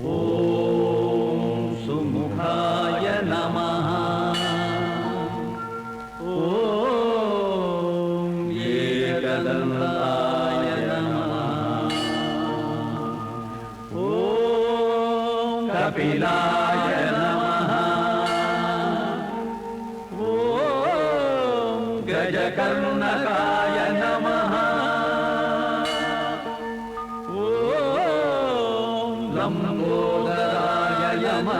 ॐ सुमुखाय नमः ॐ एकदन्ताय नमः ॐ कपिलाय नमः ॐ गजकर्णकाय नमः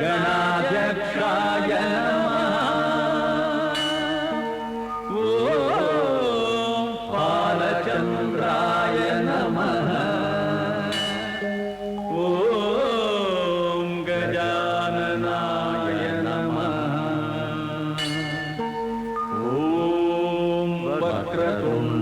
गणाध्यक्षाय नमः। ॐ बालचन्द्राय नमः ॐ गजाननाय नमः। ॐ वक्रतुण्डाय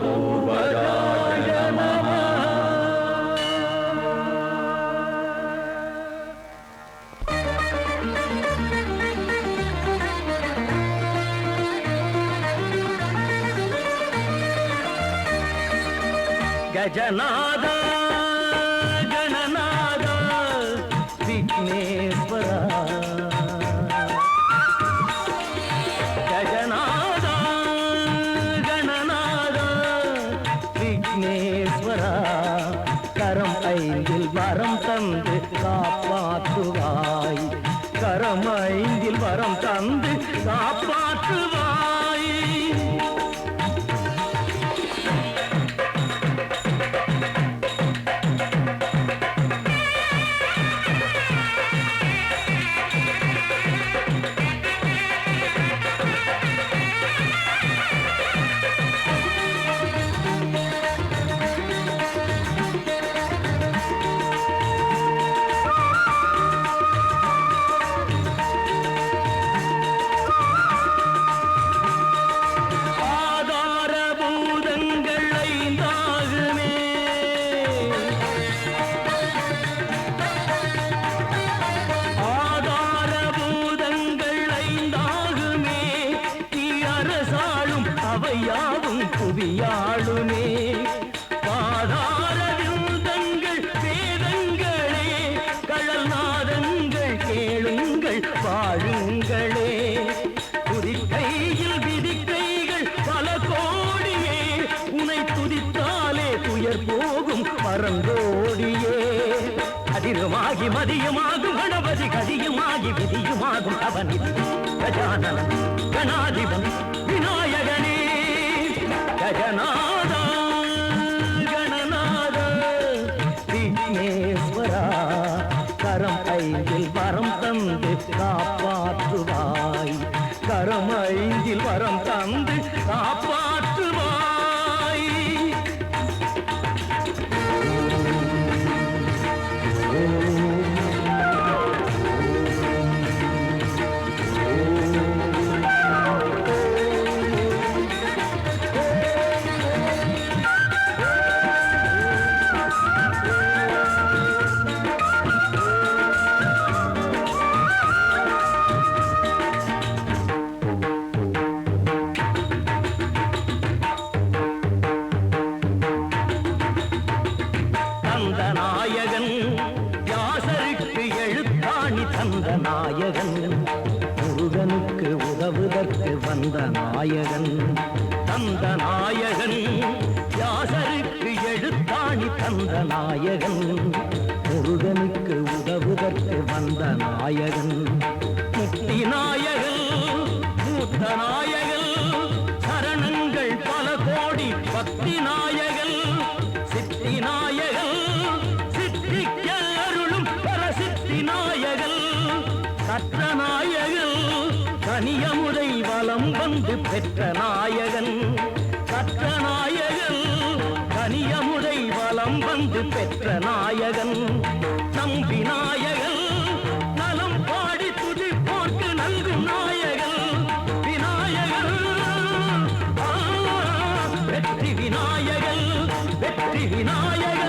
పూవరాయ నమః గజనాదా கரம் ஐந்து அவையாவும் பாதார விருந்தங்கள் வேதங்களே கடல் நாதங்கள் கேளுங்கள் வாழுங்களே. துதிக்கையில் விதிக்கைகள் பல கோடியே உனை துதித்தாலே துயர் போகும் பரந்தோடியே. அதிரமாகி மதியமாகும் கணபதி கதியுமாகி விதியுமாகும் அவனி கஜானன் கணாதிபன் காப்பாற்றுவாய். கரமைந்தில் வரம் வியாசருக்கு எழுத்தாணி தந்த நாயகன். முருகனுக்கு உதவுதற்கு வந்த நாயகன். தந்த நாயகன் யாசருக்கு எழுத்தாணி தந்த நாயகன். முருகனுக்கு உதவுதற்கு வந்த நாயகன். முக்தி நாயகன் மூத்த நாயகன். சரணங்கள் பல கோடி பக்தி நாயகன். அற்ற நாயகன் கனியமுதை வலம் வந்து பெற்ற நாயகன். கற்ற நாயகன் கனியமுதை வலம் வந்து பெற்ற நாயகன். நம்பி நாயகன் நலம் பாடி துதி போட்டு நல்கும் நாயகன். விநாயகன் வெற்றி விநாயகன் வெற்றி விநாயகன்.